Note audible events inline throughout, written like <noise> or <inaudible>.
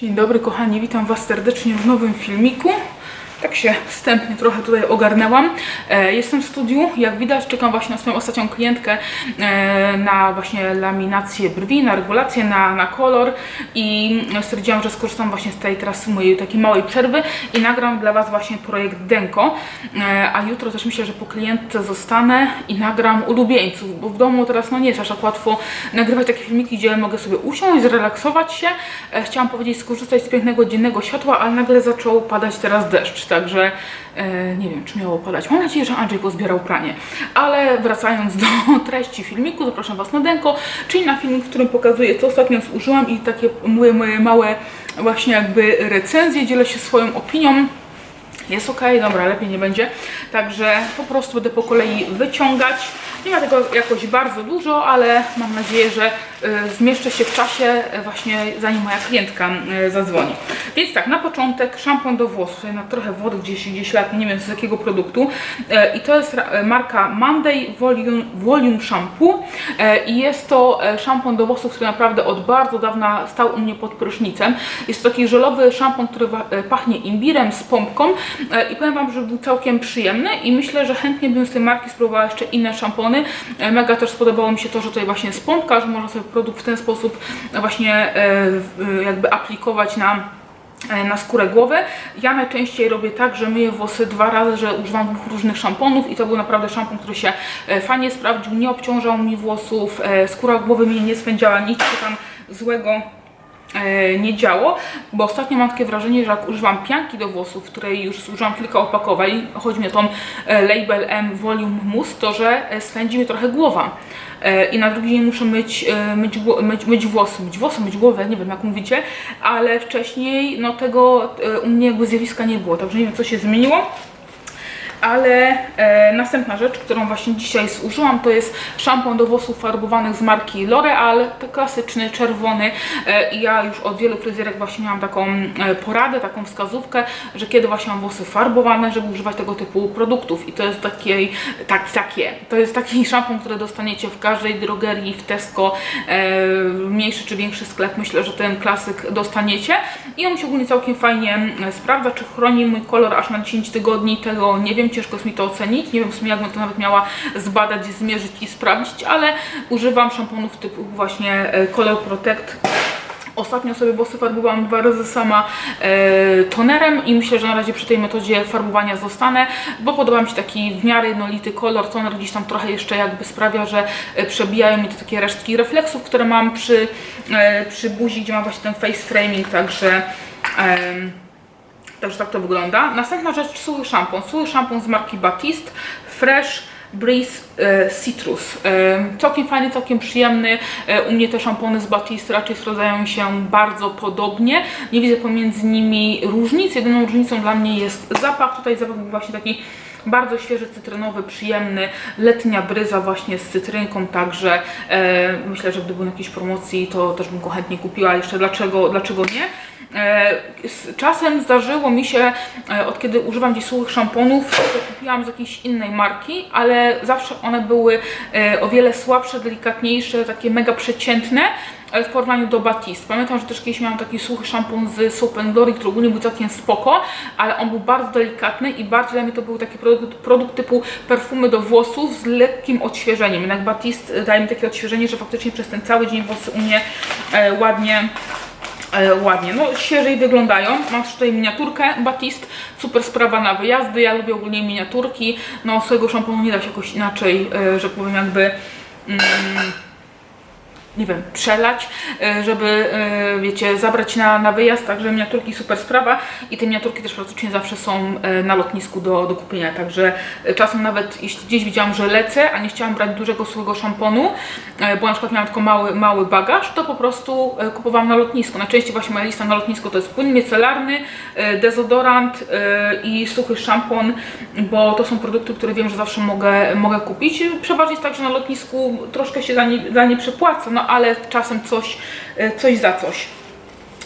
Dzień dobry kochani, witam Was serdecznie w nowym filmiku. Tak się wstępnie trochę tutaj ogarnęłam. E, jestem w studiu, jak widać czekam właśnie na swoją ostatnią klientkę e, na właśnie laminację brwi, na regulację, na, na kolor i stwierdziłam, że skorzystam właśnie z tej teraz mojej takiej małej przerwy i nagram dla Was właśnie projekt Denko. E, a jutro też myślę, że po klientce zostanę i nagram ulubieńców, bo w domu teraz no nie jest aż tak łatwo nagrywać takie filmiki, gdzie mogę sobie usiąść, zrelaksować się. Chciałam powiedzieć skorzystać z pięknego dziennego światła, ale nagle zaczął padać teraz deszcz, także e, nie wiem, czy miało padać. Mam nadzieję, że Andrzej pozbierał pranie. Ale wracając do <laughs> treści filmiku, zapraszam Was na Denko, czyli na filmik, w którym pokazuję, co ostatnio zużyłam i takie moje, moje małe właśnie jakby recenzje, dzielę się swoją opinią. Jest ok, dobra, lepiej nie będzie. Także po prostu będę po kolei wyciągać. Nie ma tego jakoś bardzo dużo, ale mam nadzieję, że y, zmieszczę się w czasie y, właśnie zanim moja klientka y, zadzwoni. Więc tak, na początek szampon do włosów. Na trochę wody gdzieś, gdzieś lat, nie wiem z jakiego produktu. I to jest marka Monday Volume, Volume Shampoo. I jest to szampon do włosów, który naprawdę od bardzo dawna stał u mnie pod prysznicem. Jest to taki żelowy szampon, który pachnie imbirem z pompką i powiem Wam, że był całkiem przyjemny i myślę, że chętnie bym z tej marki spróbowała jeszcze inne szampony. E, Mega też spodobało mi się to, że tutaj właśnie jest pompka, że można sobie produkt w ten sposób właśnie e, jakby aplikować na e, na skórę głowy. Ja najczęściej robię tak, że myję włosy dwa razy, że używam dwóch różnych szamponów i to był naprawdę szampon, który się e, fajnie sprawdził, nie obciążał mi włosów, e, skóra głowy mnie nie swędziała, nic tam złego e, nie działo, bo ostatnio mam takie wrażenie, że jak używam pianki do włosów, której już zużyłam kilka opakowań, chodzi mi o tą e, Label M Volume Mousse, to że e, swędzi mi trochę głowa. E, I na drugi dzień muszę myć, e, myć, myć, myć włosy, myć włosy, myć głowę, nie wiem jak mówicie, ale wcześniej no tego e, u mnie jakby zjawiska nie było, także nie wiem co się zmieniło. Ale e, następna rzecz, którą właśnie dzisiaj zużyłam, to jest szampon do włosów farbowanych z marki L'Oreal, klasyczny, czerwony. E, ja już od wielu fryzjerek właśnie miałam taką e, poradę, taką wskazówkę, że kiedy właśnie mam włosy farbowane, żeby używać tego typu produktów. I to jest takiej, tak, takie, to jest taki <laughs> szampon, który dostaniecie w każdej drogerii, w Tesco, e, mniejszy czy większy sklep. Myślę, że ten klasyk dostaniecie. I on się ogólnie całkiem fajnie e, sprawdza, czy chroni mój kolor aż na 10 tygodni, tego nie wiem, ciężko jest mi to ocenić. Nie wiem w sumie jakbym to nawet miała zbadać, zmierzyć i sprawdzić, ale używam szamponów typu właśnie e, Color Protect. Ostatnio sobie włosy farbowałam dwa razy sama e, tonerem i myślę, że na razie przy tej metodzie farbowania zostanę, bo podoba mi się taki w miarę jednolity kolor. Toner gdzieś tam trochę jeszcze jakby sprawia, że e, przebijają mi te takie resztki refleksów, które mam przy, e, przy buzi, gdzie mam właśnie ten face framing, także... em, Także tak to wygląda. Następna rzecz, suchy szampon. Suchy szampon z marki Batiste Fresh Breeze e, Citrus. E, całkiem fajny, całkiem przyjemny. E, u mnie te szampony z Batiste raczej sprawdzają się bardzo podobnie. Nie widzę pomiędzy nimi różnic. Jedyną różnicą dla mnie jest zapach. Tutaj zapach był właśnie taki bardzo świeży, cytrynowy, przyjemny, letnia bryza właśnie z cytrynką, także e, myślę, że gdyby był na jakiejś promocji, to też bym go chętnie kupiła. Jeszcze dlaczego, dlaczego nie? E, z czasem zdarzyło mi się, e, od kiedy używam dziś suchych szamponów, kupiłam z jakiejś innej marki, ale zawsze one były e, o wiele słabsze, delikatniejsze, takie mega przeciętne w porównaniu do Batiste. Pamiętam, że też kiedyś miałam taki suchy szampon z Soap and Glory, który ogólnie był całkiem spoko, ale on był bardzo delikatny i bardziej dla mnie to był taki produkt, produkt typu perfumy do włosów z lekkim odświeżeniem. Jednak Batiste daje mi takie odświeżenie, że faktycznie przez ten cały dzień włosy u mnie e, ładnie e, ładnie, no świeżej wyglądają. Mam tutaj miniaturkę Batiste, super sprawa na wyjazdy, ja lubię ogólnie miniaturki, no swojego szamponu nie da się jakoś inaczej, e, że powiem jakby mm, nie wiem, przelać, e, żeby, e, wiecie, zabrać na, na wyjazd, także miniaturki super sprawa i te miniaturki też praktycznie zawsze są e, na lotnisku do, do kupienia, także czasem nawet jeśli gdzieś widziałam, że lecę, a nie chciałam brać dużego suchego szamponu, bo na przykład miałam tylko mały, mały bagaż, to po prostu kupowałam na lotnisku. Najczęściej właśnie moja lista na lotnisku to jest płyn micelarny, dezodorant i suchy szampon, bo to są produkty, które wiem, że zawsze mogę, mogę kupić. Przeważnie jest tak, że na lotnisku troszkę się za nie, za nie przepłaca, no ale czasem coś, e, coś za coś.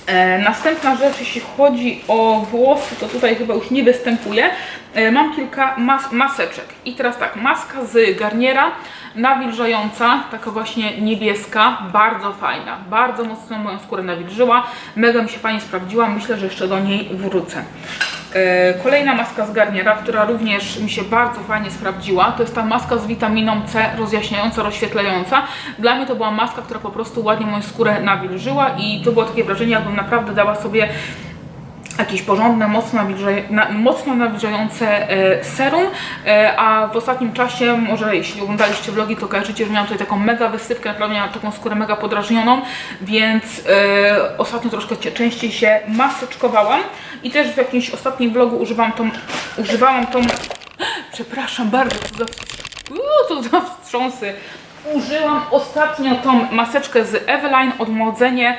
E, następna rzecz, jeśli chodzi o włosy, to tutaj chyba już nie występuje. E, mam kilka mas maseczek. I teraz tak, maska z Garniera, nawilżająca, taka właśnie niebieska, bardzo fajna. Bardzo mocno moją skórę nawilżyła, mega mi się fajnie sprawdziła, myślę, że jeszcze do niej wrócę. E, Kolejna maska z Garniera, która również mi się bardzo fajnie sprawdziła, to jest ta maska z witaminą C rozjaśniająca, rozświetlająca. Dla mnie to była maska, która po prostu ładnie moją skórę nawilżyła i to było takie wrażenie, jakbym naprawdę dała sobie jakieś porządne, mocno, na, mocno nawilżające e, serum, e, a w ostatnim czasie, może jeśli oglądaliście vlogi, to kojarzycie, że miałam tutaj taką mega wysypkę, naprawdę miałam taką skórę mega podrażnioną, więc e, ostatnio troszkę cie- częściej się maseczkowałam i też w jakimś ostatnim vlogu używam tą, używałam tą, przepraszam bardzo, to za, to za wstrząsy, użyłam ostatnio tą maseczkę z Eveline, odmłodzenie,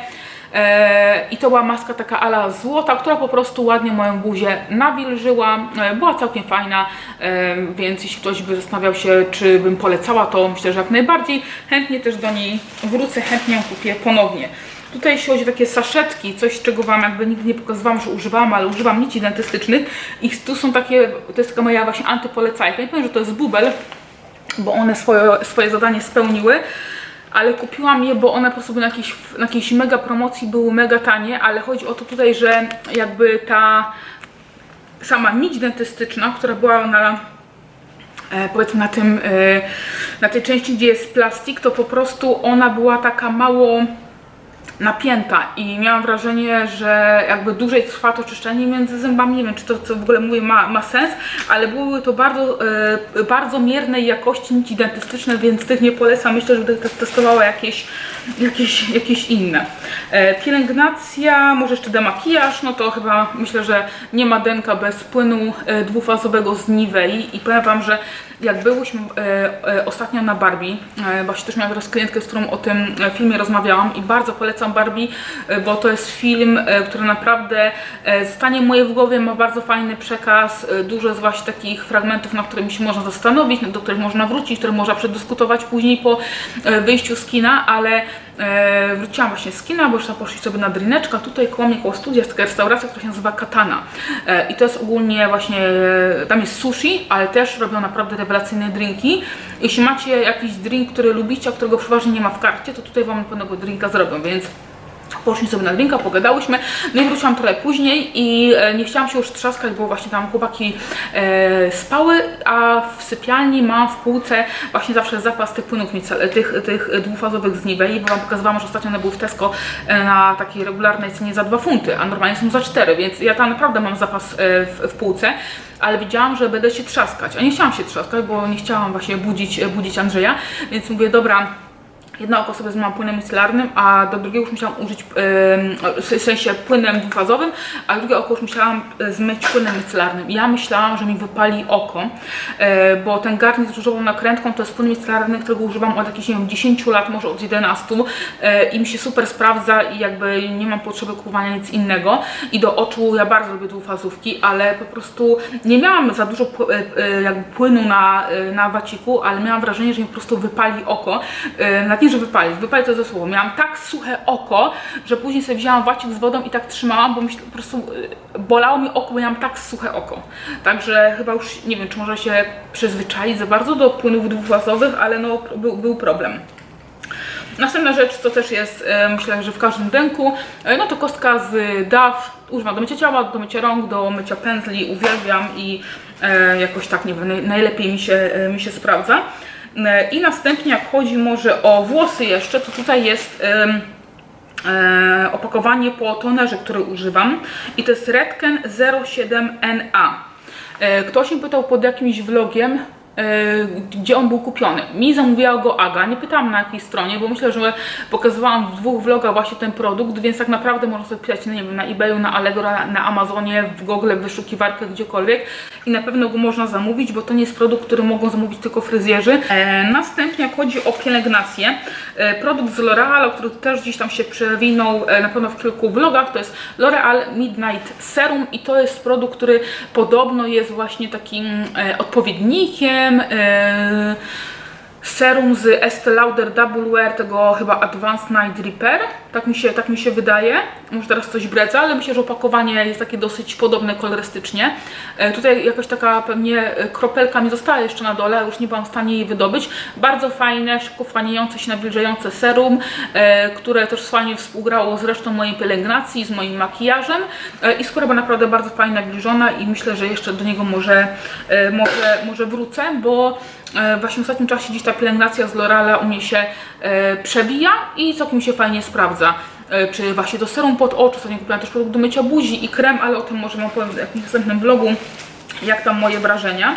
I to była maska taka ala złota, która po prostu ładnie moją buzię nawilżyła. E, była całkiem fajna, e, więc jeśli ktoś by zastanawiał się, czy bym polecała, to myślę, że jak najbardziej. Chętnie też do niej wrócę, chętnie ją kupię ponownie. Tutaj jeśli chodzi o takie saszetki, coś czego Wam jakby nigdy nie pokazywałam, że używam, ale używam nici dentystycznych i tu są takie, to jest taka moja właśnie antypolecajka. Nie powiem, że to jest bubel, bo one swoje, swoje zadanie spełniły, ale kupiłam je, bo one po prostu na jakiejś, na jakiejś mega promocji, były mega tanie, ale chodzi o to tutaj, że jakby ta sama nić dentystyczna, która była na e, powiedzmy na tym, e, na tej części, gdzie jest plastik, to po prostu ona była taka mało napięta i miałam wrażenie, że jakby dłużej trwa to czyszczenie między zębami, nie wiem czy to co w ogóle mówię ma, ma sens, ale były to bardzo, e, bardzo miernej jakości nici dentystyczne, więc tych nie polecam, myślę, że będę te- testowała jakieś, jakieś, jakieś inne. E, pielęgnacja, może jeszcze demakijaż, no to chyba myślę, że nie ma denka bez płynu e, dwufazowego z Nivei i powiem Wam, że jak byłyśmy e, ostatnio na Barbie, właśnie też miałam teraz klientkę, z którą o tym filmie rozmawiałam i bardzo polecam Barbie, bo to jest film, który naprawdę stanie moje w głowie, ma bardzo fajny przekaz, dużo jest właśnie takich fragmentów, na którymi się można zastanowić, do których można wrócić, które można przedyskutować później po wyjściu z kina, ale e, wróciłam właśnie z kina, bo już tam poszli sobie na drineczka. Tutaj koło mnie, koło studia jest taka restauracja, która się nazywa Katana. E, I to jest ogólnie właśnie, e, tam jest sushi, ale też robią naprawdę rewelacyjne drinki. Jeśli macie jakiś drink, który lubicie, a którego przeważnie nie ma w karcie, to tutaj Wam pewnego drinka zrobią, więc Poszliśmy sobie na drinka, pogadałyśmy, no i wróciłam trochę później i e, nie chciałam się już trzaskać, bo właśnie tam chłopaki e, spały, a w sypialni mam w półce właśnie zawsze zapas tych płynów micel- tych, tych dwufazowych z Nivei, bo Wam pokazywałam, że ostatnio one były w Tesco e, na takiej regularnej cenie za 2 funty, a normalnie są za 4, więc ja tam naprawdę mam zapas e, w, w półce, ale widziałam, że będę się trzaskać, a nie chciałam się trzaskać, bo nie chciałam właśnie budzić, budzić Andrzeja, więc mówię, dobra, Jedno oko sobie zmyłam płynem micelarnym, a do drugiego już musiałam użyć, ym, w sensie płynem dwufazowym, a drugie oko już musiałam e, zmyć płynem micelarnym. Ja myślałam, że mi wypali oko, e, bo ten garnik z różową nakrętką to jest płyn micelarny, którego używam od jakichś, nie wiem, 10 lat, może od 11 e, i mi się super sprawdza i jakby nie mam potrzeby kupowania nic innego. I do oczu ja bardzo lubię dwufazówki, ale po prostu nie miałam za dużo e, e, jakby płynu na, na waciku, ale miałam wrażenie, że mi po prostu wypali oko. Nawet nie, że wypalić, wypalić to ze słowo. Miałam tak suche oko, że później sobie wzięłam wacik z wodą i tak trzymałam, bo myśl, po prostu e, bolało mi oko, bo miałam tak suche oko. Także chyba już nie wiem, czy można się przyzwyczaić za bardzo do płynów dwufazowych, ale no był, był problem. Następna rzecz, co też jest, e, myślę, że w każdym dęku, e, no to kostka z DAW. Używam do mycia ciała, do mycia rąk, do mycia pędzli, uwielbiam i jakoś tak, nie wiem, naj, najlepiej mi się, mi się sprawdza. I następnie, jak chodzi może o włosy jeszcze, to tutaj jest e, opakowanie po tonerze, który używam i to jest Redken 07NA. E, Ktoś mi pytał pod jakimś vlogiem, gdzie on był kupiony. Mi zamówiła go Aga, nie pytałam na jakiej stronie, bo myślę, że pokazywałam w dwóch vlogach właśnie ten produkt, więc tak naprawdę można sobie pisać, nie wiem, na eBayu, na Allegro, na, Amazonie, w Google, w wyszukiwarkach, gdziekolwiek i na pewno go można zamówić, bo to nie jest produkt, który mogą zamówić tylko fryzjerzy. E, następnie, jak chodzi o pielęgnację, e, produkt z L'Oreal, który też gdzieś tam się przewinął e, na pewno w kilku vlogach, to jest L'Oreal Midnight Serum i to jest produkt, który podobno jest właśnie takim e, odpowiednikiem e, serum z Estee Lauder Double Wear, tego chyba Advanced Night Repair. Tak mi się, tak mi się wydaje. Może teraz coś brecę, ale myślę, że opakowanie jest takie dosyć podobne kolorystycznie. E, tutaj jakaś taka pewnie e, kropelka mi została jeszcze na dole, już nie byłam w stanie jej wydobyć. Bardzo fajne, szybko się, nawilżające serum, e, które też fajnie współgrało z resztą mojej pielęgnacji, z moim makijażem i skóra była naprawdę bardzo fajna, nawilżona i myślę, że jeszcze do niego może, może, może wrócę, bo właśnie w ostatnim czasie gdzieś ta pielęgnacja z L'Oreala u mnie się e, przewija i całkiem się fajnie sprawdza. E, Czy właśnie to serum pod oczy, ostatnio kupiłam też produkt do mycia buzi i krem, ale o tym może wam powiem w następnym vlogu, jak tam moje wrażenia.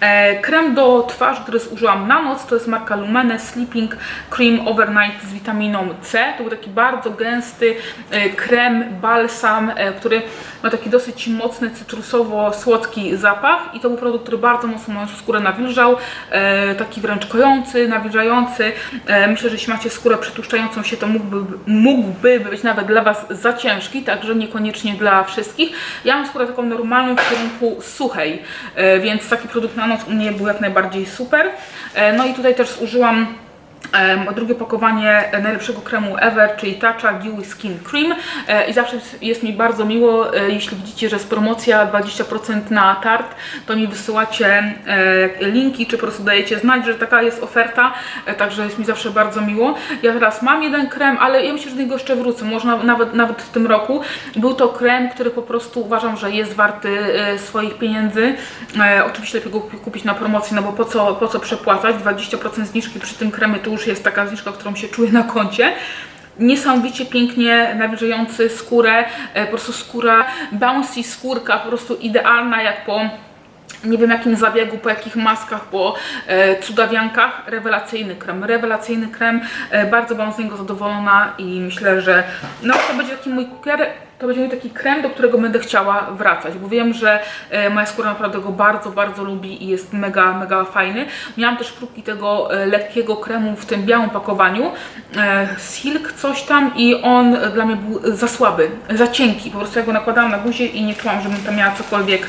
E, Krem do twarzy, który zużyłam na noc, to jest marka Lumene Sleeping Cream Overnight z witaminą C. To był taki bardzo gęsty e, krem, balsam, e, który ma taki dosyć mocny, cytrusowo-słodki zapach i to był produkt, który bardzo mocno moją skórę nawilżał, taki wręcz kojący, nawilżający. Myślę, że jeśli macie skórę przetłuszczającą się, to mógłby, mógłby być nawet dla Was za ciężki, także niekoniecznie dla wszystkich. Ja mam skórę taką normalną w kierunku suchej, więc taki produkt na noc u mnie był jak najbardziej super. E, No i tutaj też zużyłam drugie pakowanie najlepszego kremu ever, czyli Tatcha Dewy Skin Cream E, i zawsze jest- mi bardzo miło, e, jeśli widzicie, że jest promocja 20% na tart, to mi wysyłacie e, linki, czy po prostu dajecie znać, że taka jest oferta, także jest mi zawsze bardzo miło. Ja teraz mam jeden krem, ale ja myślę, że do niego jeszcze wrócę, może na- nawet, nawet w tym roku. Był to krem, który po prostu uważam, że jest warty swoich pieniędzy. Oczywiście lepiej go kupi- kupić na promocji, no bo po co, po co przepłacać? 20% zniżki przy tym kremie to już jest taka zniżka, którą się czuję na koncie. Niesamowicie pięknie nawilżający skórę, e, po prostu skóra, bouncy skórka, po prostu idealna jak po nie wiem jakim zabiegu, po jakich maskach, po e, cudawiankach. Rewelacyjny krem, rewelacyjny krem. E, bardzo byłam z niego zadowolona i myślę, że no to będzie taki mój to będzie mój taki krem, do którego będę chciała wracać, bo wiem, że e, moja skóra naprawdę go bardzo, bardzo lubi i jest mega, mega fajny. Miałam też próbki tego e, lekkiego kremu w tym białym pakowaniu, e, Silk coś tam i on dla mnie był za słaby, za cienki. Po prostu ja go nakładałam na buzię i nie czułam, żebym tam miała cokolwiek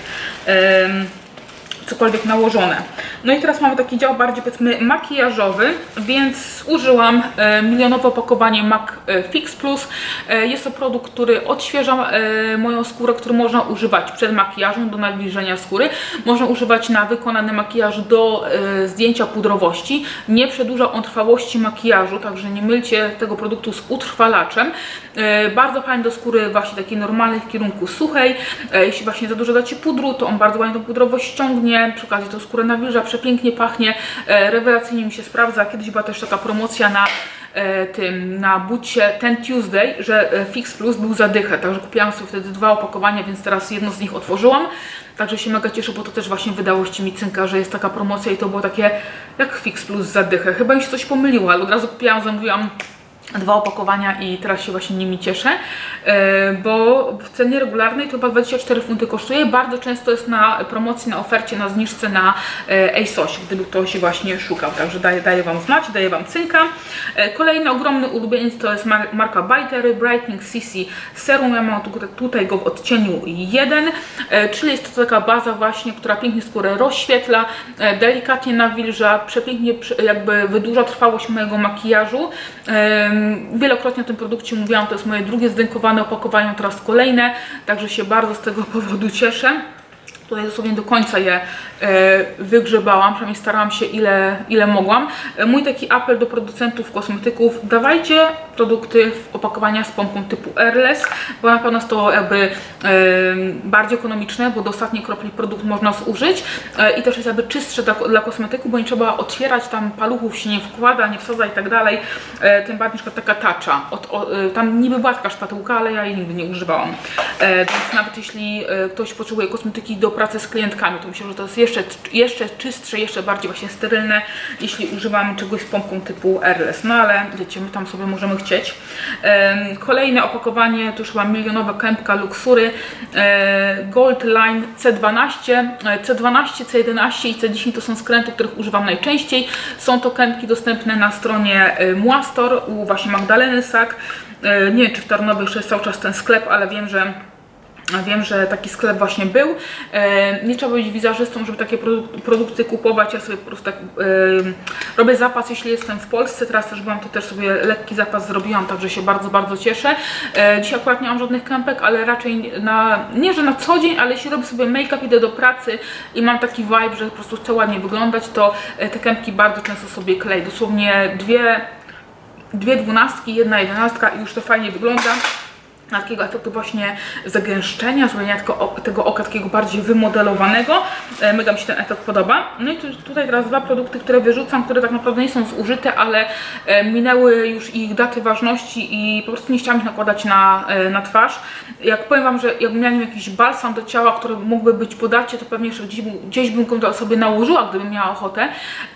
cokolwiek nałożone. No i teraz mamy taki dział bardziej powiedzmy makijażowy, więc użyłam e, milionowe opakowanie MAC e, Fix Plus. E, jest to produkt, który odświeża moją skórę, który można używać przed makijażem do nawilżenia skóry. Można używać na wykonany makijaż do zdjęcia pudrowości. Nie przedłuża on trwałości makijażu, także nie mylcie tego produktu z utrwalaczem. Bardzo fajny do skóry właśnie takiej normalnej w kierunku suchej. Jeśli właśnie za dużo dacie pudru, to on bardzo ładnie tą pudrowość ściągnie. Przy okazji to skórę nawilża, przepięknie pachnie. E, rewelacyjnie mi się sprawdza. Kiedyś była też taka promocja na e, tym, na bucie ten Tuesday, że e, Fix Plus był za dychę, także kupiłam sobie wtedy dwa opakowania, więc teraz jedno z nich otworzyłam. Także się mega cieszę, bo to też właśnie wydałoście mi cynka, że jest taka promocja i to było takie jak Fix Plus za dychę. Chyba się coś pomyliło, ale od razu kupiłam, zamówiłam dwa opakowania i teraz się właśnie nimi cieszę, e, bo w cenie regularnej to chyba 24 funty kosztuje. Bardzo często jest na promocji, na ofercie, na zniżce na e, ASOS, gdyby ktoś właśnie szukał. Także daję, daję Wam znać, daję Wam cynka. E, Kolejny ogromny ulubieniec to jest mar marka Bitery Brightening CC Serum. Ja mam tu- tutaj go w odcieniu 1, e, czyli jest to taka baza właśnie, która pięknie skórę rozświetla, delikatnie nawilża, przepięknie jakby wydłuża trwałość mojego makijażu. Wielokrotnie o tym produkcie mówiłam, to jest moje drugie zdękowane opakowanie, teraz kolejne, także się bardzo z tego powodu cieszę. Tutaj dosłownie do końca je e, wygrzebałam, przynajmniej starałam się ile, ile mogłam. E, mój taki apel do producentów kosmetyków, dawajcie produkty w opakowaniach z pompą typu Airless, bo na pewno jest to jakby e, bardziej ekonomiczne, bo do ostatniej kropli produkt można zużyć i też jest jakby czystsze dla, kosmetyku, bo nie trzeba otwierać tam paluchów, się nie wkłada, nie wsadza i tak dalej. Tym bardziej na taka tacza. Tam niby była taka szpatułka, ale ja jej nigdy nie używałam. Więc nawet jeśli ktoś potrzebuje kosmetyki do pracy z klientkami, to myślę, że to jest jeszcze, jeszcze czystsze, jeszcze bardziej właśnie sterylne, jeśli używam czegoś z pompką typu Airless. No ale wiecie, my tam sobie możemy chcieć. Kolejne opakowanie, to już chyba milionowa kępka Luxury e, Gold Line C12. E, C12, C11 i C10 to są skręty, których używam najczęściej. Są to kępki dostępne na stronie e, Muastor u właśnie Magdaleny Sak. E, Nie wiem, czy w Tarnowie jeszcze jest cały czas ten sklep, ale wiem, że Wiem, że taki sklep właśnie był. E, nie trzeba być wizerzystą, żeby takie produk- produkty kupować. Ja sobie po prostu tak e, robię zapas, jeśli jestem w Polsce. Teraz też byłam, to też sobie lekki zapas zrobiłam, także się bardzo, bardzo cieszę. E, dzisiaj akurat nie mam żadnych kępek, ale raczej na, nie, że na co dzień, ale jeśli robię sobie make-up, idę do pracy i mam taki vibe, że po prostu chcę ładnie wyglądać, to te kępki bardzo często sobie kleję. Dosłownie dwie, dwie dwunastki, jedna jedenastka i już to fajnie wygląda takiego efektu właśnie zagęszczenia, zrobienia tego, tego oka takiego bardziej wymodelowanego. E, Mega mi się ten efekt podoba. No i tu, tutaj teraz dwa produkty, które wyrzucam, które tak naprawdę nie są zużyte, ale e, minęły już ich daty ważności i po prostu nie chciałam ich nakładać na, e, na twarz. Jak powiem Wam, że jakbym miała jakiś balsam do ciała, który mógłby być podacie, to pewnie jeszcze gdzieś, gdzieś bym go sobie nałożyła, gdybym miała ochotę,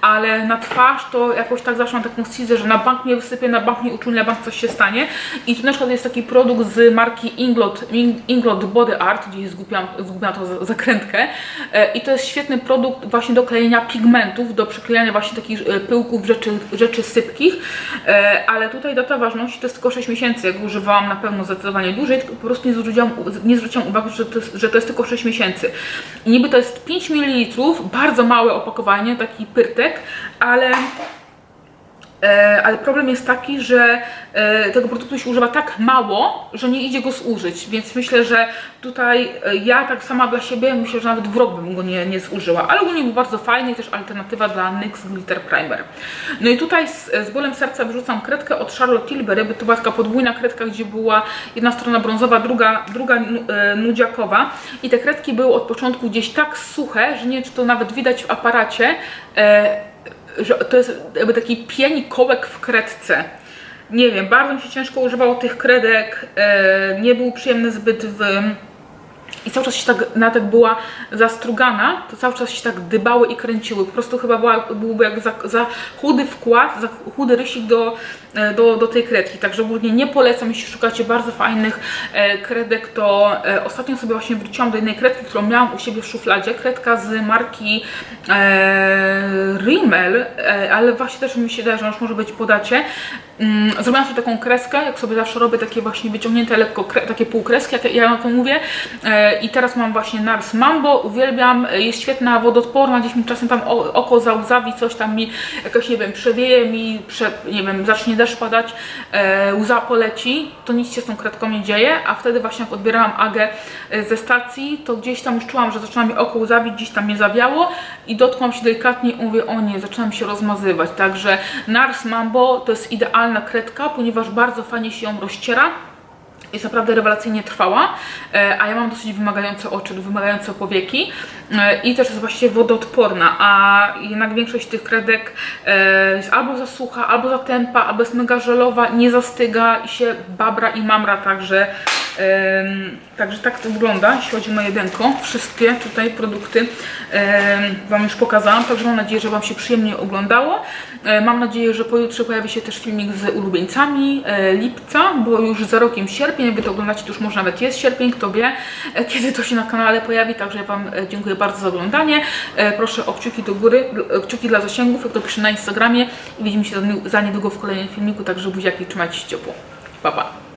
ale na twarz to jakoś tak zawsze mam taką scizę, że na bank mnie wysypie, na bank mnie uczulnie, na bank coś się stanie. I tu na przykład jest taki produkt z marki Inglot, In- Inglot Body Art, gdzie zgubiłam, zgubiłam tą za- zakrętkę. E, I to jest świetny produkt właśnie do klejenia pigmentów, do przyklejania właśnie takich e, pyłków, rzeczy, rzeczy sypkich. E, Ale tutaj data ważności to jest tylko 6 miesięcy. Jak używałam na pewno zdecydowanie dłużej, po prostu nie zwróciłam, nie zwróciłam uwagi, że to, jest, że to jest tylko 6 miesięcy. I niby to jest 5 ml, bardzo małe opakowanie, taki pyrtek, ale ale problem jest taki, że e, tego produktu się używa tak mało, że nie idzie go zużyć, więc myślę, że tutaj e, ja tak sama dla siebie myślę, że nawet w bym go nie, nie zużyła, ale ogólnie był bardzo fajny i też alternatywa dla NYX Glitter Primer. No i tutaj z, z bólem serca wyrzucam kredkę od Charlotte Tilbury, bo to była taka podwójna kredka, gdzie była jedna strona brązowa, druga, druga nu- e, nudziakowa. I te kredki były od początku gdzieś tak suche, że nie wiem, czy to nawet widać w aparacie, e, że to jest jakby taki pień kołek w kredce. Nie wiem, bardzo mi się ciężko używało tych kredek, e, nie był przyjemny zbyt w... I cały czas się tak, nawet jak była zastrugana, to cały czas się tak dybały i kręciły. Po prostu chyba była, byłby jak za, za chudy wkład, za chudy rysik do, e, do, do tej kredki. Także ogólnie nie polecam, jeśli szukacie bardzo fajnych e, kredek, to e, ostatnio sobie właśnie wróciłam do jednej kredki, którą miałam u siebie w szufladzie. Kredka z marki e, Rimmel, ale właśnie też mi się daje, że już może być podacie. Mm, zrobiłam sobie taką kreskę, jak sobie zawsze robię takie właśnie wyciągnięte lekko, takie półkreski, jak ja na to mówię. I teraz mam właśnie Nars Mambo, uwielbiam, jest świetna, wodoodporna, gdzieś mi czasem tam oko załzawi, coś tam mi jakoś, nie wiem, przewieje mi, prze, nie wiem, zacznie deszcz padać, e, łza poleci, to nic się z tą kredką nie dzieje, a wtedy właśnie jak odbierałam Agę e, ze stacji, to gdzieś tam już czułam, że zaczyna mi oko łzawić, gdzieś tam mnie zawiało i dotknąłam się delikatnie i mówię, o nie, zaczynam się rozmazywać, także Nars Mambo to jest idealna kredka, ponieważ bardzo fajnie się ją rozciera, jest naprawdę rewelacyjnie trwała, e, a ja mam dosyć wymagające oczy, wymagające powieki e, i też jest właściwie wodoodporna, a jednak większość tych kredek e, jest albo za sucha, albo za tępa, albo jest mega żelowa, nie zastyga i się babra i mamra, także Także tak to wygląda, jeśli chodzi o moje denko. Wszystkie tutaj produkty Wam już pokazałam, także mam nadzieję, że Wam się przyjemnie oglądało. E, mam nadzieję, że pojutrze pojawi się też filmik z ulubieńcami e, lipca, bo już za rokiem sierpień, Wy to oglądacie, to już może nawet jest sierpień, kto wie, e, kiedy to się na kanale pojawi, także Wam dziękuję bardzo za oglądanie. Proszę o kciuki do góry, kciuki dla zasięgów, jak to piszę na Instagramie i widzimy się za niedługo w kolejnym filmiku, także buziaki, trzymajcie się ciepło. Pa, pa.